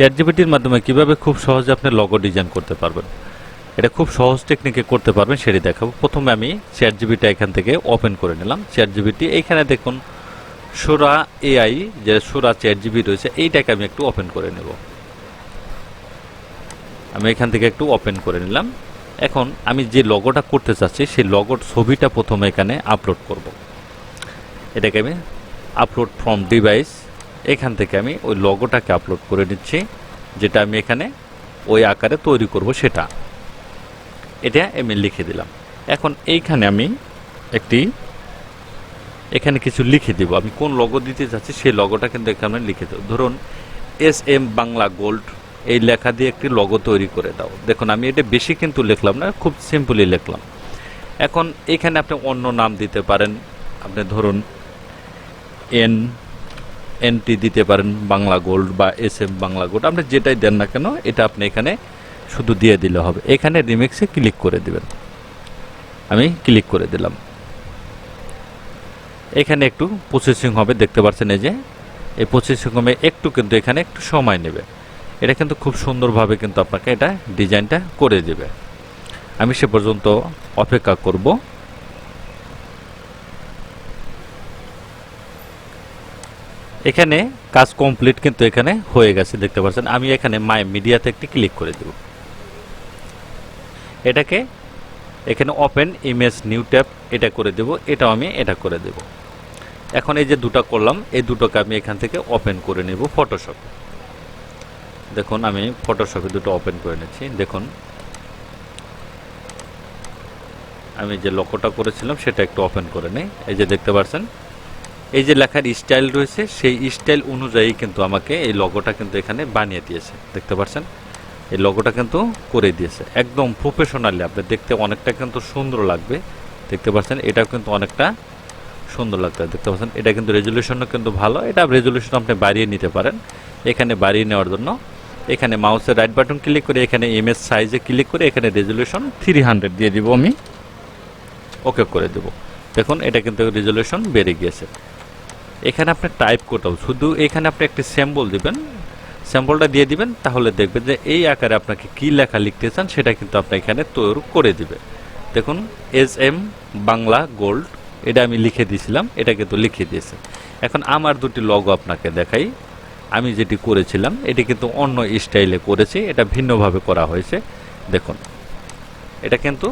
Chat জিপিটির মাধ্যমে কীভাবে খুব সহজে আপনি লগো ডিজাইন করতে পারবেন। এটা খুব সহজ টেকনিকে করতে পারবেন, সেটি দেখাবো। প্রথমে আমি চ্যাট জিবিটা এখান থেকে ওপেন করে নিলাম। চ্যাট জিবিটি এইখানে দেখুন, সুরা এআই যে সুরা চ্যাট জিবি রয়েছে, এইটাকে আমি একটু ওপেন করে নেব। আমি এখান থেকে একটু ওপেন করে নিলাম। এখন আমি যে লগোটা করতে চাচ্ছি, সেই লগোর ছবিটা প্রথমে এখানে আপলোড করব। এটাকে আমি আপলোড ফ্রম ডিভাইস এখান থেকে আমি ওই লগোটাকে আপলোড করে নিচ্ছি, যেটা আমি এখানে ওই আকারে তৈরি করব সেটা। এটা আমি লিখে দিলাম। এখন এইখানে আমি একটি, এখানে কিছু লিখে দেব। আমি কোন লগো দিতে যাচ্ছি সেই লগোটা কিন্তু এখানে লিখে দেবো। ধরুন এস এম বাংলা গোল্ড এই লেখা দিয়ে একটি লগো তৈরি করে দাও। দেখুন, আমি এটা বেশি কিন্তু লিখলাম না, খুব সিম্পলি লিখলাম। এখন এখানে আপনি অন্য নাম দিতে পারেন। আপনি ধরুন এন এনটি দিতে পারেন বাংলা গোল্ড বা এস এম বাংলা গোল্ড আপনি যেটাই দেন না কেন, এটা আপনি এখানে শুধু দিয়ে দিলে হবে। এখানে রিমিক্সে ক্লিক করে দিবেন। আমি ক্লিক করে দিলাম। এখানে একটু প্রসেসিং হবে, দেখতে পাচ্ছেন এই যে। এই প্রসেসিং হবে একটু কিন্তু এখানে একটু সময় নেবে। এটা কিন্তু খুব সুন্দরভাবে কিন্তু আপনাকে এটা ডিজাইনটা করে দেবে। আমি সে পর্যন্ত অপেক্ষা করব। এখানে কাজ কমপ্লিট কিন্তু এখানে হয়ে গেছে, দেখতে পাচ্ছেন। আমি এখানে মাই মিডিয়াতে একটি ক্লিক করে দেব। এটাকে এখানে ওপেন ইমেজ নিউ ট্যাব এটা করে দেব, এটাও আমি এটা করে দেব। এখন এই যে দুটো করলাম, এই দুটোকে আমি এখান থেকে ওপেন করে নেব ফটোশপে দেখুন, আমি ফটোশপে দুটো ওপেন করে নিচ্ছি। দেখুন, আমি যে লকোটা করেছিলাম সেটা একটু ওপেন করে নেই। এই যে দেখতে পাচ্ছেন এই যে লেখার স্টাইল রয়েছে, সেই স্টাইল অনুযায়ী কিন্তু আমাকে এই লগোটা কিন্তু এখানে বানিয়ে দিয়েছে। দেখতে পাচ্ছেন? এই লগোটা কিন্তু করে দিয়েছে। একদম প্রফেশনালি আপনি দেখতে অনেকটা কিন্তু সুন্দর লাগবে। দেখতে পাচ্ছেন? এটাও কিন্তু অনেকটা সুন্দর লাগবে। দেখতে পাচ্ছেন? এটা কিন্তু রেজলিউশনও কিন্তু ভালো। এটা রেজলিউশন আপনি বাড়িয়ে নিতে পারেন। এখানে বাড়িয়ে নেওয়ার জন্য এখানে মাউসের রাইট বাটন ক্লিক করে এখানে ইমেজ সাইজে ক্লিক করে এখানে রেজলিউশন থ্রি হান্ড্রেড দিয়ে দিব আমি। ওকে করে দেব। দেখুন, এটা কিন্তু রেজলিউশন বেড়ে গিয়েছে। এখানে আপনি টাইপ করতে শুধু এখানে আপনি একটি স্যাম্বল দিবেন স্যাম্পলটা দিয়ে দিবেন, তাহলে দেখবেন যে এই আকারে আপনাকে কি লেখা লিখতে চান, সেটা কিন্তু আপনার এখানে তৈরি করে দিবে দেখুন এস এম বাংলা গোল্ড এটা আমি লিখে দিয়েছিলাম, এটা কিন্তু লিখে দিয়েছে। এখন আমার দুটি লগো আপনাকে দেখাই। আমি যেটি করেছিলাম, এটি কিন্তু অন্য স্টাইলে করেছি, এটা ভিন্নভাবে করা হয়েছে। দেখুন, এটা কিন্তু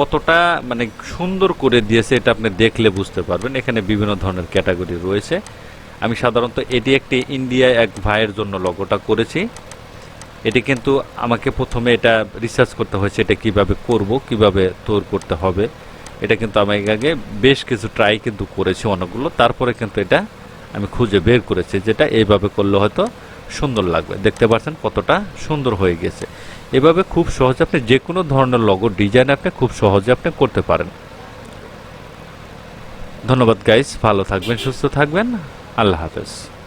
কতটা মানে সুন্দর করে দিয়েছে এটা আপনি দেখলে বুঝতে পারবেন। এখানে বিভিন্ন ধরনের ক্যাটাগরি রয়েছে। আমি সাধারণত এটি একটি ইন্ডিয়া এক ভাইয়ের জন্য লগোটা করেছি। এটি কিন্তু আমাকে প্রথমে এটা রিসার্চ করতে হয়েছে, এটা কীভাবে করব, কীভাবে তৈরি করতে হবে। এটা কিন্তু আমি আগে বেশ কিছু ট্রাই কিন্তু করেছি অনেকগুলো। তারপরে কিন্তু এটা আমি খুঁজে বের করেছি, যেটা এইভাবে করলে হয়তো সুন্দর লাগবে। দেখতে পাচ্ছেন কতটা সুন্দর হয়ে গেছে। এভাবে খুব সহজে আপনি যে কোনো ধরনের লগো ডিজাইন আপনি খুব সহজে আপনি করতে পারেন। ধন্যবাদ গাইস ভালো থাকবেন, সুস্থ থাকবেন। আল্লাহ হাফেজ।